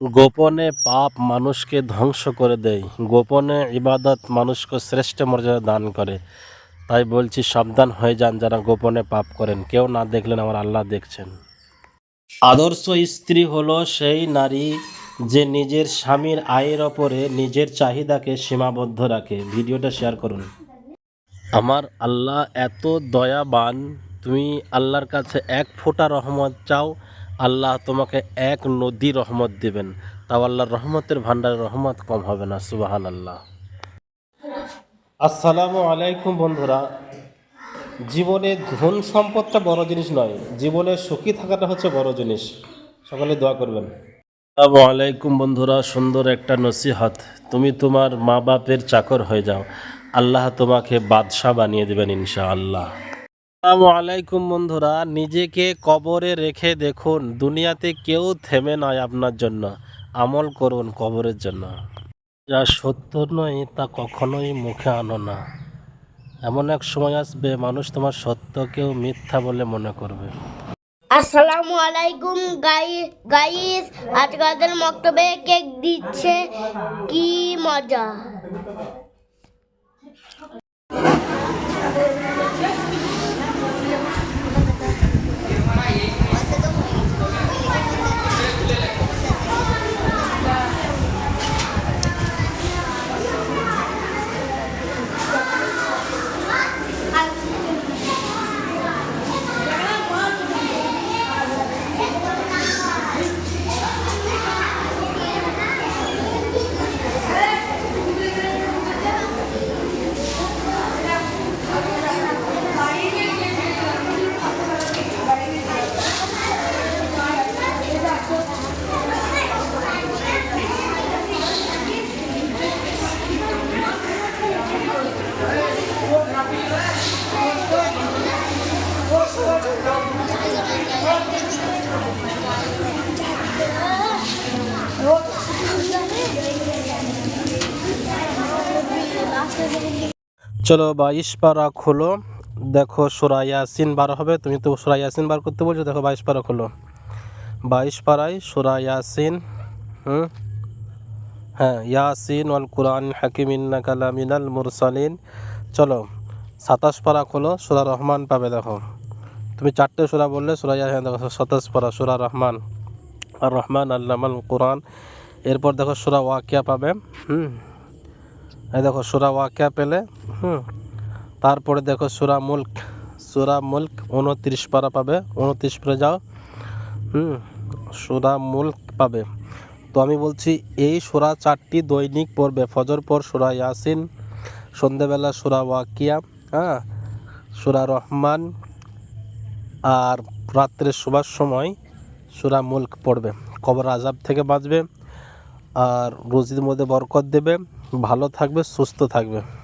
গোপনে পাপ মানুষকে ধ্বংস করে দেয়, গোপনে ইবাদত মানুষকে শ্রেষ্ঠ মর্যাদা দান করে। তাই বলছি, সাবধান হয়ে যান যারা গোপনে পাপ করেন। কেউ না দেখলেন আমার আল্লাহ দেখছেন। আদর্শ স্ত্রী হলো সেই নারী যে নিজের স্বামীর আয়ের ওপরে নিজের চাহিদাকে সীমাবদ্ধ রাখে। ভিডিওটা শেয়ার করুন। আমার আল্লাহ এত দয়াবান, তুমি আল্লাহর কাছে এক ফোঁটা রহমত চাও আল্লাহ তোমাকে এক নদী রহমত দেবেন। তাও আল্লাহর রহমতের ভান্ডারে রহমত কম হবে না সুবাহান আল্লাহ আসসালামু আলাইকুম বন্ধুরা। জীবনে ধন সম্পদটা বড় জিনিস নয়, জীবনে সুখী থাকাটা হচ্ছে বড় জিনিস। সকলে দোয়া করবেন। আসসালামু আলাইকুম বন্ধুরা, সুন্দর একটা নসিহত। তুমি তোমার মা বাপের চাকর হয়ে যাও। আল্লাহ তোমাকে বাদশাহ বানিয়ে দেবেন ইনশা আল্লাহ আসসালামু আলাইকুম বন্ধুরা, নিজেকে কবরে রেখে দেখুন, দুনিয়াতে কেউ থেমে নয় আপনার জন্য। আমল করুন কবরের জন্য। যা সত্য নয় তা কখনোই মুখে আনো না। এমন এক সময় আসবে, মানুষ তোমার সত্যকেও মিথ্যা বলে মনে করবে। আসসালামু আলাইকুম গাই, গাইস আজকালদের মক্তবে কেক দিচ্ছে কি মজা? চলো বাইশ পারা খোলো। দেখো সুরা ইয়াসিন বার হবে। তুমি তো সুরা ইয়াসিন বার করতে বলছো, দেখো বাইশ পারা খোলো। বাইশ পারায় সুরা ইয়াসিন, হুম? হ্যাঁ ইয়াসিন ওয়াল কুরআন হাকিম ইন্না কালামিনাল মুরসালিন। চলো, সাতাশ পারা খোলো, সুরা রহমান পাবে, দেখো। তুমি চারটে সুরা বললে, সুরা ইয়াসিন, দেখো সাতাশ পারা, সুরা রহমান। আর রহমান আল্লামাল কোরআন। এরপর দেখো সুরা ওয়াকিয়া পাবে, হুম? এই দেখো সুরা ওয়াকিয়া পেলে, হুম, তারপরে দেখো সুরা মুল্ক সুরা মুল্ক উনত্রিশ পারা পাবে, উনত্রিশ পরে যাও, হুম, সুরা মুল্ক পাবে। তো আমি বলছি, এই সুরা চারটি দৈনিক পড়বে, ফজর পর সুরা ইয়াসিন, সন্ধেবেলা সুরা ওয়াকিয়া হ্যাঁ সুরা রহমান, আর রাত্রে শোবার সময় সুরা মুল্ক পড়বে। কবর আজাব থেকে বাঁচবে আর রুজির মধ্যে বরকত দেবে। ভালো থাকবে সুস্থ থাকবে।